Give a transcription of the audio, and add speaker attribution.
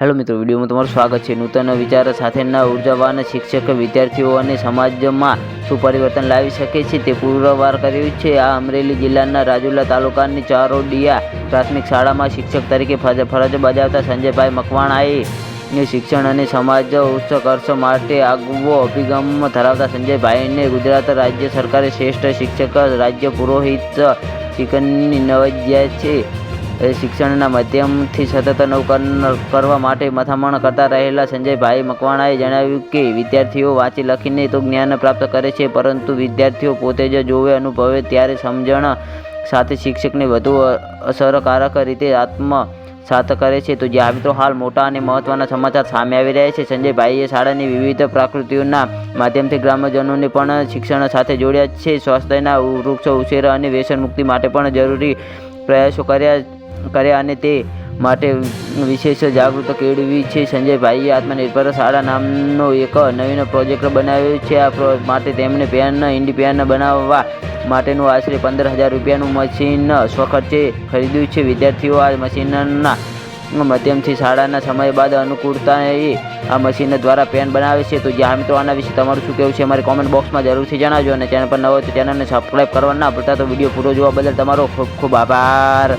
Speaker 1: Hello મિત્રો, વિડીયોમાં તમારું સ્વાગત છે. નૂતન વિચાર સાથેના ઉર્જાવાન શિક્ષક વિદ્યાર્થીઓ અને સમાજમાં શું પરિવર્તન લાવી શકે છે તે પુરવાર કર્યું છે. આ અમરેલી જિલ્લાના રાજુલા તાલુકાની ચારોડિયા પ્રાથમિક શાળામાં શિક્ષક તરીકે ફરજ બજાવતા સંજયભાઈ મકવાણાએ શિક્ષણ અને સમાજ ઉત્કર્ષ માટે આગવો અભિગમ ધરાવતા સંજયભાઈને ગુજરાત રાજ્ય સરકારે શ્રેષ્ઠ શિક્ષક રાજ્ય પુરોહિત શિક્ષણની નવજ્યા છે. શિક્ષણના માધ્યમથી સતત નવકરણ કરવા માટે મથામણ કરતા રહેલા સંજયભાઈ મકવાણાએ જણાવ્યું કે, વિદ્યાર્થીઓ વાંચી લખીને તો જ્ઞાન પ્રાપ્ત કરે છે, પરંતુ વિદ્યાર્થીઓ પોતે જ જોવે, અનુભવે, ત્યારે સમજણ સાથે શિક્ષકને વધુ અસરકારક રીતે આત્મ સાત કરે છે. તો જ્યાં મિત્રો હાલ મોટા અને મહત્વના સમાચાર સામે આવી રહ્યા છે. સંજયભાઈએ શાળાની વિવિધ પ્રકૃતિઓના માધ્યમથી ગ્રામજનોને પણ શિક્ષણ સાથે જોડ્યા છે. સ્વાસ્થ્યના વૃક્ષ ઉછેર અને વ્યસન મુક્તિ માટે પણ જરૂરી પ્રયાસો કર્યા કર્યા અને તે માટે વિશેષ જાગૃત કેળવી છે. સંજયભાઈએ આત્મનિર્ભર શાળા નામનો એક નવીન પ્રોજેક્ટ બનાવ્યો છે. આ માટે તેમણે પેન ઇન્ડી પેન બનાવવા માટેનું આશરે પંદર હજાર રૂપિયાનું મશીન સ્વખર્ચે ખરીદ્યું છે. વિદ્યાર્થીઓ આ મશીનના માધ્યમથી શાળાના સમય બાદ અનુકૂળતાએ આ મશીન દ્વારા પેન બનાવે છે. તો જ્યાં મિત્રો, આના વિશે તમારું શું કહેવું છે? અમારી કોમેન્ટ બોક્સમાં જરૂરથી જણાવજો અને ચેનલ પર ન હોય તો ચેનલને સબસ્ક્રાઈબ કરવા ના ભૂલતા તો વીડિયો પૂરો જોવા બદલ તમારો ખૂબ ખૂબ આભાર.